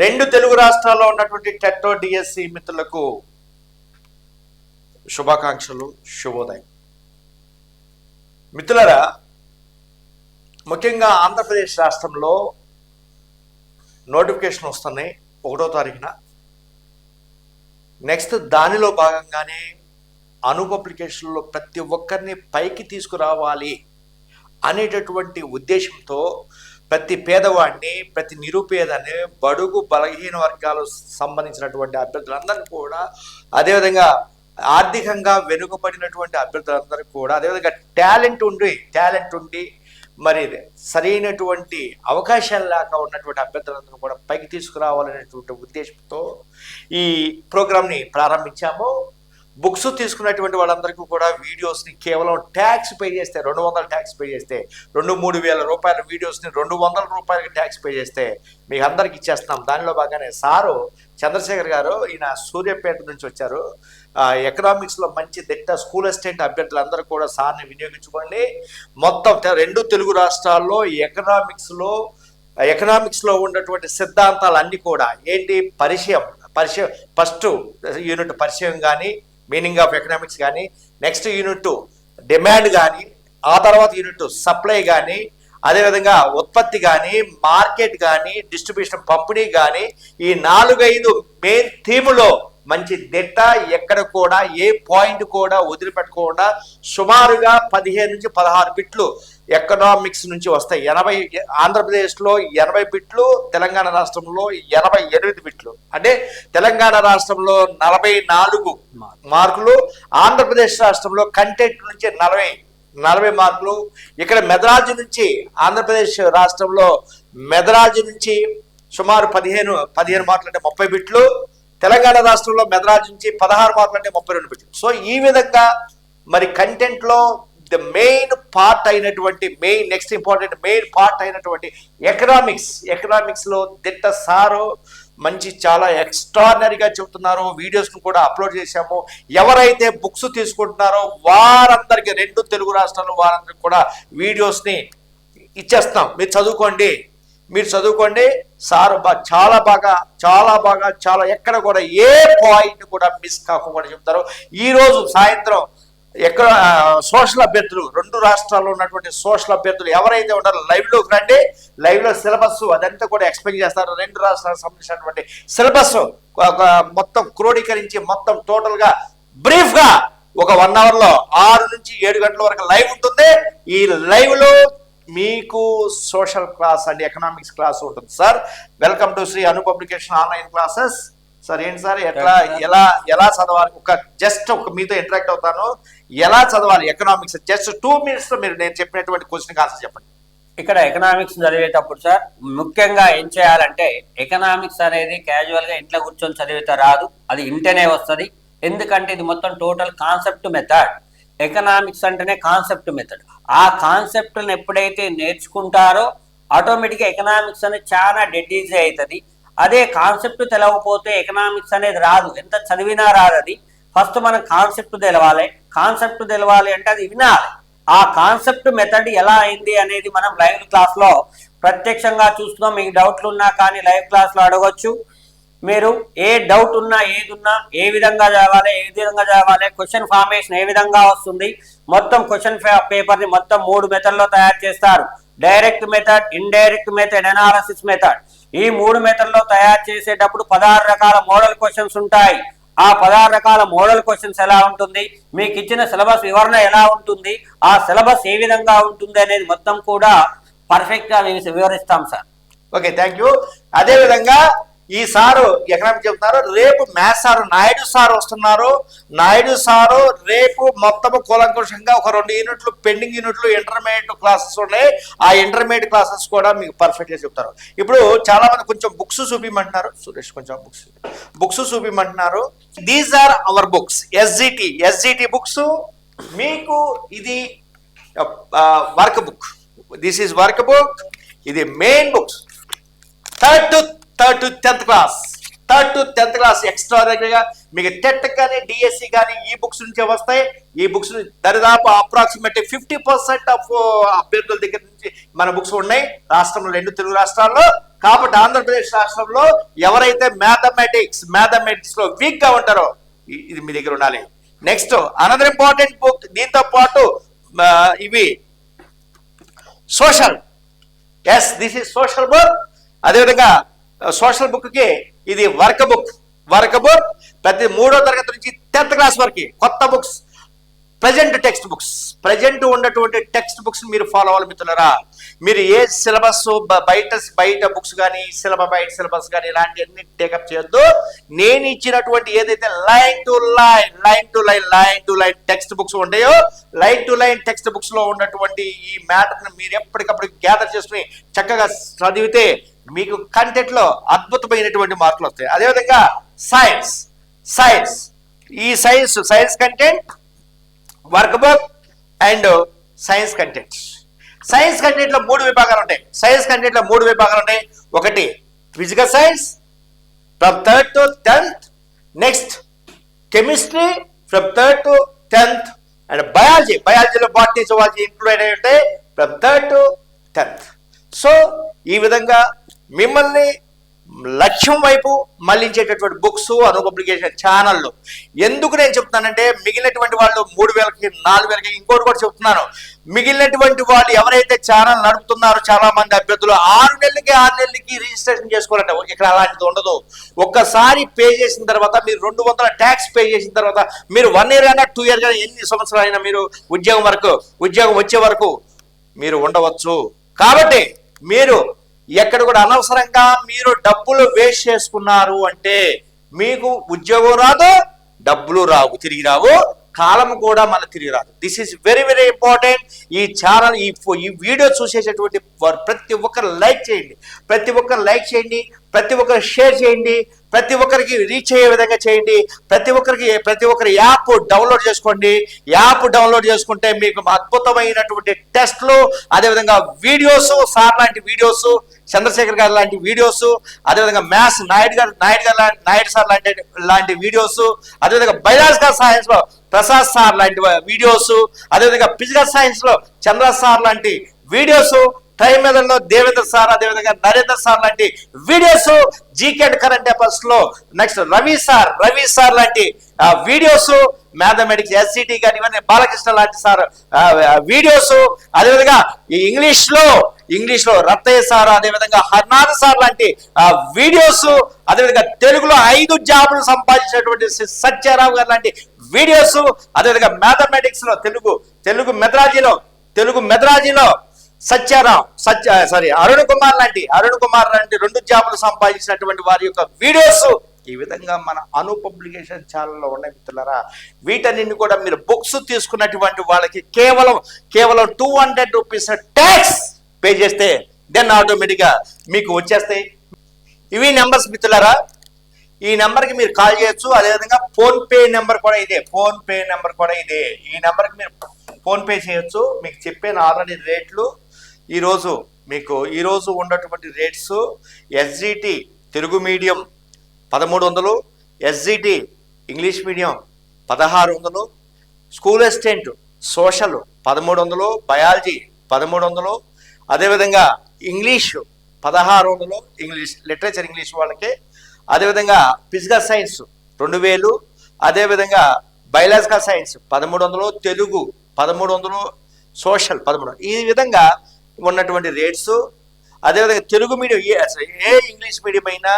రెండు తెలుగు రాష్ట్రాల్లో ఉన్నటువంటి టెట్టో డిఎస్సి మిత్రులకు శుభాకాంక్షలు శుభోదయం. మిత్రులరా ముఖ్యంగా ఆంధ్రప్రదేశ్ రాష్ట్రంలో నోటిఫికేషన్ వస్తున్నాయి ఒకటో తారీఖున. నెక్స్ట్ దానిలో భాగంగానే అను పబ్లికేషన్లో ప్రతి ఒక్కరిని పైకి తీసుకురావాలి అనేటటువంటి ఉద్దేశంతో ప్రతి పేదవాడిని ప్రతి నిరుపేదని బడుగు బలహీన వర్గాలకు సంబంధించినటువంటి అభ్యర్థులందరినీ కూడా అదేవిధంగా ఆర్థికంగా వెనుకబడినటువంటి అభ్యర్థులందరూ కూడా అదేవిధంగా టాలెంట్ ఉండి టాలెంట్ ఉండి మరి సరైనటువంటి అవకాశాలు లేక ఉన్నటువంటి అభ్యర్థులందరూ కూడా పైకి తీసుకురావాలనేటువంటి ఉద్దేశంతో ఈ ప్రోగ్రామ్ని ప్రారంభించాము. బుక్స్ తీసుకున్నటువంటి వాళ్ళందరికీ కూడా వీడియోస్ని కేవలం ట్యాక్స్ పే చేస్తే రెండు వందల ట్యాక్స్ పే చేస్తే రెండు మూడు వేల రూపాయల వీడియోస్ని రెండు వందల రూపాయలకి ట్యాక్స్ పే చేస్తే మీకు అందరికి ఇచ్చేస్తున్నాం. దానిలో బాగానే సారు చంద్రశేఖర్ గారు ఈయన సూర్యాపేట నుంచి వచ్చారు. ఎకనామిక్స్లో మంచి దిట్ట స్కూల్ అసిస్టెంట్ అభ్యర్థులందరూ కూడా సార్ని వినియోగించుకోండి. మొత్తం రెండు తెలుగు రాష్ట్రాల్లో ఎకనామిక్స్లో ఎకనామిక్స్లో ఉన్నటువంటి సిద్ధాంతాలు అన్నీ కూడా ఏంటి? పరిచయం పరిచయం ఫస్ట్ యూనిట్ పరిచయం కానీ మీనింగ్ ఆఫ్ ఎకనామిక్స్ కానీ నెక్స్ట్ యూనిట్ డిమాండ్ కానీ ఆ తర్వాత యూనిట్ సప్లై కానీ అదేవిధంగా ఉత్పత్తి కానీ మార్కెట్ కానీ డిస్ట్రిబ్యూషన్ పంపిణీ కానీ ఈ నాలుగైదు మెయిన్ థీములో మంచి దిట్ట ఎక్కడ కూడా ఏ పాయింట్ కూడా వదిలిపెట్టకుండా సుమారుగా పదిహేను నుంచి పదహారు బిట్లు ఎకనామిక్స్ నుంచి వస్తాయి. ఎనభై ఆంధ్రప్రదేశ్లో ఎనభై బిట్లు తెలంగాణ రాష్ట్రంలో ఎనభై ఎనిమిది బిట్లు. అంటే తెలంగాణ రాష్ట్రంలో నలభై నాలుగు మార్కులు ఆంధ్రప్రదేశ్ రాష్ట్రంలో కంటెంట్ నుంచి నలభై నలభై మార్కులు ఇక్కడ మెదరాజు నుంచి ఆంధ్రప్రదేశ్ రాష్ట్రంలో మెదరాజు నుంచి సుమారు పదిహేను పదిహేను మార్కులు అంటే ముప్పై బిట్లు తెలంగాణ రాష్ట్రంలో మెదరాజు నుంచి పదహారు మార్కులు అంటే ముప్పై రెండు బిట్లు. సో ఈ విధంగా మరి కంటెంట్లో ద మెయిన్ పార్ట్ అయినటువంటి main next important main part అయినటువంటి ఎకనామిక్స్ ఎకనామిక్స్లో దిట్ట సారు మంచి చాలా ఎక్స్ట్రాడినరీగా చెబుతున్నారు వీడియోస్ను కూడా అప్లోడ్ చేశాము. ఎవరైతే బుక్స్ తీసుకుంటున్నారో వారందరికీ రెండు తెలుగు రాష్ట్రాలు వారందరికి కూడా వీడియోస్ని ఇచ్చేస్తాం మీరు చదువుకోండి. మీరు చదువుకోండి. సార్ బా- చాలా బాగా చాలా బాగా చాలా ఎక్కడ కూడా ఏ పాయింట్ కూడా మిస్ కాకుండా చెప్తారు. ఈరోజు సాయంత్రం ఎక్కడ సోషల్ అభ్యర్థులు రెండు రాష్ట్రాల్లో ఉన్నటువంటి సోషల్ అభ్యర్థులు ఎవరైతే ఉన్నారో లైవ్లోకి రండి. లైవ్లో సిలబస్ అదంతా కూడా ఎక్స్ప్లెయిన్ చేస్తారు. రెండు రాష్ట్రాలకు సంబంధించినటువంటి సిలబస్ మొత్తం క్రోడీకరించి మొత్తం టోటల్గా బ్రీఫ్గా ఒక వన్ అవర్లో ఆరు నుంచి ఏడు గంటల వరకు లైవ్ ఉంటుంది. ఈ లైవ్లో మీకు social class and economics class ఉంటుంది sir. Welcome to Shri Anu publication online classes. Sir ఏంటి సార్ ఎట్లా ఎలా ఎలా చదవాలి? ఒక జస్ట్ ఒక మీతో ఇంటరాక్ట్ అవుతాను. ఎలా చదవాలి? ఎకనామిక్స్ జస్ట్ టూ మినిట్స్లో మీరు నేను చెప్పినటువంటి క్వశ్చన్ ఆన్సర్ చెప్పండి. ఇక్కడ ఎకనామిక్స్ చదివేటప్పుడు సార్ ముఖ్యంగా ఏం చేయాలంటే ఎకనామిక్స్ అనేది క్యాజువల్గా ఇంట్లో కూర్చొని చదివితే రాదు అది ఇంటనే వస్తుంది. ఎందుకంటే ఇది మొత్తం టోటల్ కాన్సెప్ట్ మెథడ్ ఎకనామిక్స్ అంటేనే కాన్సెప్ట్ మెథడ్ ఆ కాన్సెప్ట్ని ఎప్పుడైతే నేర్చుకుంటారో ఆటోమేటిక్గా ఎకనామిక్స్ అనేది చాలా డెడ్ ఈజీ అవుతుంది. అదే కాన్సెప్ట్ తెలవకపోతే ఎకనామిక్స్ అనేది రాదు. ఎంత చదివినా రాదు అది ఫస్ట్ మనం కాన్సెప్ట్ తెలవాలి. కాన్సెప్ట్ తెలవాలి అంటే అది వినాలి. ఆ కాన్సెప్ట్ మెథడ్ ఎలా అయింది అనేది మనం లైవ్ క్లాస్లో ప్రత్యక్షంగా చూస్తున్నాం. మీకు డౌట్లు ఉన్నా కానీ లైవ్ క్లాస్లో అడగొచ్చు. మీరు ఏ డౌట్ ఉన్నా ఏది ఉన్నా ఏ విధంగా చదవాలి ఏ విధంగా చదవాలి క్వశ్చన్ ఫార్మేషన్ ఏ విధంగా వస్తుంది మొత్తం క్వశ్చన్ పేపర్ని మొత్తం మూడు మెథడ్లో తయారు చేస్తారు. Direct method indirect method analysis method ఈ మూడు మెథడ్లో తయారు చేసేటప్పుడు పదహారు రకాల మోడల్ క్వశ్చన్స్ ఉంటాయి. ఆ పదహారు రకాల మోడల్ క్వశ్చన్స్ ఎలా ఉంటుంది? మీకు ఇచ్చిన సిలబస్ వివరణ ఎలా ఉంటుంది? ఆ సిలబస్ ఏ విధంగా ఉంటుంది అనేది మొత్తం కూడా పర్ఫెక్ట్గా వివరిస్తాం సార్. ఓకే థ్యాంక్ యూ అదేవిధంగా ఈ సారు ఎకనామిక్ చెప్తున్నారు రేపు మ్యాథ్స్ సారు నాయుడు సార్ వస్తున్నారు. నాయుడు సారు రేపు మొత్తం కూలంకుషంగా ఒక రెండు యూనిట్లు పెండింగ్ యూనిట్లు ఇంటర్మీడియట్ క్లాసెస్ ఉన్నాయి. ఆ ఇంటర్మీడియట్ క్లాసెస్ కూడా మీకు పర్ఫెక్ట్గా చెప్తారు. ఇప్పుడు చాలా మంది కొంచెం బుక్స్ చూపిమంటున్నారు. సురేష్ కొంచెం books books చూపిమంటున్నారు. These are our books SGT SGT books మీకు ఇది work book this is work book ఇది main books third to third to tenth class. Third to tenth class extra గా మీకు టెట్ కానీ డిఎస్సి కానీ ఈ బుక్స్ నుంచే వస్తాయి. ఈ బుక్స్ దరిదాపు అప్రాక్సిమేట్లీ ఫిఫ్టీ పర్సెంట్ ఆఫ్ అభ్యర్థుల దగ్గర నుంచి మన బుక్స్ ఉన్నాయి. రాష్ట్రంలో రెండు తెలుగు రాష్ట్రాల్లో. కాబట్టి ఆంధ్రప్రదేశ్ రాష్ట్రంలో ఎవరైతే మ్యాథమెటిక్స్ మ్యాథమెటిక్స్లో వీక్గా ఉంటారో ఇది మీ దగ్గర ఉండాలి. నెక్స్ట్ అనదర్ ఇంపార్టెంట్ బుక్ దీంతో పాటు ఇవి social yes this is social book అదేవిధంగా సోషల్ బుక్కి ఇది వర్క్ బుక్. వర్క్ బుక్ ప్రతి మూడో తరగతి నుంచి టెన్త్ క్లాస్ వరకు కొత్త books present text books present ఉన్నటువంటి టెక్స్ట్ బుక్స్ మీరు ఫాలో అవ్వాలి మిత్రులరా. మీరు ఏ సిలబస్ బయట బయట బుక్స్ కానీ సిలబస్ బయట సిలబస్ కానీ ఇలాంటివన్నీ టేకప్ చేయొద్దు. నేను ఇచ్చినటువంటి ఏదైతే line to line line to line line to line text books ఉంటాయో లైన్ టు లైన్ టెక్స్ట్ బుక్స్లో ఉన్నటువంటి ఈ మ్యాటర్ని మీరు ఎప్పటికప్పుడు గ్యాదర్ చేసుకుని చక్కగా చదివితే మీకు కంటెంట్లో అద్భుతమైనటువంటి మార్కులు వస్తాయి. అదేవిధంగా సైన్స్ సైన్స్ ఈ science science content workbook and science content. Science కంటెంట్లో మూడు విభాగాలు ఉంటాయి. సైన్స్ కంటెంట్లో మూడు విభాగాలు ఉంటాయి. ఒకటి physical science from third to tenth. Next chemistry from third to tenth. And biology బయాలజీలో botany zoology include అయి ఉంటాయి. From third to tenth. So ఈ విధంగా మిమ్మల్ని లక్ష్యం వైపు మళ్ళించేటటువంటి బుక్స్ అను పబ్లికేషన్ ఛానళ్ళు. ఎందుకు నేను చెప్తున్నానంటే మిగిలినటువంటి వాళ్ళు మూడు వేలకి నాలుగు వేలకి ఇంకోటి కూడా చెప్తున్నాను. మిగిలినటువంటి వాళ్ళు ఎవరైతే ఛానల్ నడుపుతున్నారో చాలా మంది అభ్యర్థులు ఆరు నెలలకి ఆరు నెలలకి రిజిస్ట్రేషన్ చేసుకోవాలంటే ఇక్కడ అలాంటిది ఉండదు. ఒక్కసారి పే చేసిన తర్వాత మీరు రెండు వందల ట్యాక్స్ పే చేసిన తర్వాత మీరు వన్ ఇయర్ అయినా టూ ఇయర్ కానీ ఎన్ని సంవత్సరాలు అయినా మీరు ఉద్యోగం వరకు ఉద్యోగం వచ్చే వరకు మీరు ఉండవచ్చు. కాబట్టి మీరు ఎక్కడ కూడా అనవసరంగా మీరు డబ్బులు వేస్ట్ చేసుకున్నారు అంటే మీకు ఉద్యోగం రాదు డబ్బులు రావు తిరిగి రావు కాలం కూడా మన తిరిగి రాదు. This is very very important ఈ ఛానల్ ఈ ఫో- ఈ వీడియో చూసేటటువంటి ప్రతి ఒక్కరు లైక్ చేయండి. ప్రతి ఒక్కరు లైక్ చేయండి. ప్రతి ఒక్కరు షేర్ చేయండి ప్రతి ఒక్కరికి రీచ్ అయ్యే విధంగా చేయండి ప్రతి ఒక్కరికి ప్రతి ఒక్కరి యాప్ డౌన్లోడ్ చేసుకోండి. యాప్ డౌన్లోడ్ చేసుకుంటే మీకు అద్భుతమైనటువంటి టెస్ట్లు అదేవిధంగా వీడియోస్ సార్ లాంటి వీడియోస్ చంద్రశేఖర్ గారు లాంటి వీడియోస్ అదేవిధంగా మ్యాథ్స్ నాయుడు గారు నాయుడు గారు లాంటి నాయుడు సార్ లాంటి లాంటి వీడియోస్ అదేవిధంగా బయలాజికల్ సైన్స్లో ప్రసాద్ సార్ లాంటి వీడియోస్ అదేవిధంగా ఫిజికల్ సైన్స్లో చంద్ర సార్ లాంటి వీడియోస్ టైం మెదడులో దేవేంద్ర సార్ అదేవిధంగా నరేంద్ర సార్ లాంటి videos GK current అఫైర్స్లో next Ravi sir Ravi sir లాంటి వీడియోస్ మ్యాథమెటిక్స్ ఎస్సిటి కానీ ఇవన్నీ బాలకృష్ణ లాంటి సార్ వీడియోస్ అదేవిధంగా ఇంగ్లీష్లో ఇంగ్లీష్లో రత్తయ్య సార్ అదేవిధంగా హర్నాథ్ సార్ లాంటి వీడియోస్ అదేవిధంగా తెలుగులో ఐదు జాబులు సంపాదించినటువంటి సత్యారావు గారు లాంటి వీడియోస్ అదేవిధంగా మ్యాథమెటిక్స్లో తెలుగు తెలుగు మెథడాలజీలో తెలుగు మెథడాలజీలో సత్యారాం సత్య సారీ అరుణ్ కుమార్ లాంటి అరుణ్ కుమార్ లాంటి రెండు జాబులు సంపాదించినటువంటి వారి యొక్క వీడియోస్ ఈ విధంగా మన అను పబ్లికేషన్ ఛానల్లో ఉన్న మిత్రులరా. వీటన్నింటిని కూడా మీరు బుక్స్ తీసుకున్నటువంటి వాళ్ళకి కేవలం కేవలం two hundred rupees tax pay చేస్తే దెన్ ఆటోమేటిక్గా మీకు వచ్చేస్తాయి. ఇవి నెంబర్స్ మిత్రులరా. ఈ నెంబర్కి మీరు కాల్ చేయొచ్చు. అదేవిధంగా ఫోన్పే నెంబర్ కూడా ఇదే ఫోన్పే నెంబర్ కూడా ఇదే. ఈ నెంబర్కి మీరు ఫోన్పే చేయొచ్చు. మీకు చెప్పాను ఆల్రెడీ రేట్లు ఈరోజు మీకు ఈరోజు ఉన్నటువంటి రేట్స్ ఎస్జిటి తెలుగు మీడియం పదమూడు వందలు ఎస్జిటి ఇంగ్లీష్ మీడియం పదహారు వందలు స్కూల్ అసిస్టెంట్ సోషల్ పదమూడు వందలు బయాలజీ పదమూడు వందలు అదేవిధంగా ఇంగ్లీష్ పదహారు వందలు ఇంగ్లీష్ లిటరేచర్ ఇంగ్లీష్ వాళ్ళకి అదేవిధంగా ఫిజికల్ సైన్స్ రెండు వేలు అదేవిధంగా బయలాజికల్ సైన్స్ పదమూడు వందలు తెలుగు పదమూడు వందలు సోషల్ పదమూడు ఈ విధంగా ఉన్నటువంటి రేట్స్ అదేవిధంగా తెలుగు మీడియం ఏ ఏ ఇంగ్లీష్ మీడియం అయినా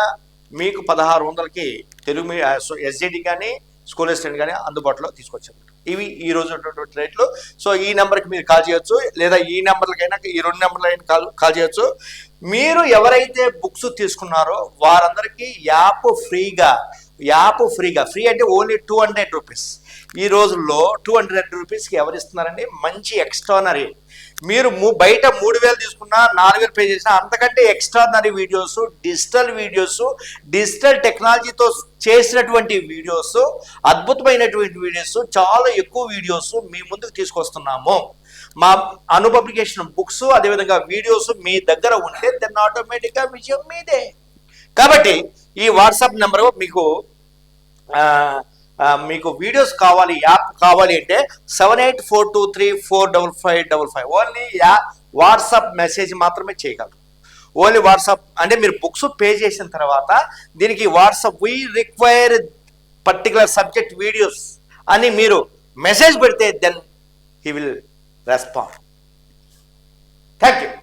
మీకు పదహారు వందలకి తెలుగు మీ ఎస్జేడి కానీ స్కూల్ అసిస్టెంట్ కానీ అందుబాటులో తీసుకొచ్చారు. ఇవి ఈ రోజు ఉన్నటువంటి రేట్లు సో ఈ నెంబర్కి మీరు కాల్ చేయొచ్చు. లేదా ఈ నెంబర్లకైనా ఈ రెండు నెంబర్లైనా కాల్ కాల్ చేయొచ్చు. మీరు ఎవరైతే బుక్స్ తీసుకున్నారో వారందరికీ యాప్ ఫ్రీగా యాప్ ఫ్రీగా ఫ్రీ అంటే ఓన్లీ టూ హండ్రెడ్ రూపీస్ ఈ రోజుల్లో టూ హండ్రెడ్ రూపీస్కి ఎవరు ఇస్తున్నారండి మంచి ఎక్స్ట్రానరీ మీరు బయట మూడు వేలు తీసుకున్నా నాలుగు వేలు పే చేసినా అంతకంటే extraordinary videos digital videos digital టెక్నాలజీతో చేసినటువంటి వీడియోస్ అద్భుతమైనటువంటి వీడియోస్ చాలా ఎక్కువ వీడియోస్ మీ ముందుకు తీసుకొస్తున్నాము. మా అను పబ్లికేషన్ బుక్స్ అదేవిధంగా వీడియోస్ మీ దగ్గర ఉంటే దెన్ ఆటోమేటిక్గా విజయం మీదే. కాబట్టి ఈ వాట్సాప్ నెంబర్ మీకు ఆ, మీకు వీడియోస్ కావాలి యాప్ కావాలి అంటే seven eight four two three four double five double five only yeah WhatsApp message మాత్రమే చేయగలరు. ఓన్లీ వాట్సాప్ అంటే మీరు బుక్స్ పే చేసిన తర్వాత దీనికి WhatsApp we require particular subject videos అని మీరు మెసేజ్ పెడితే then he will respond thank you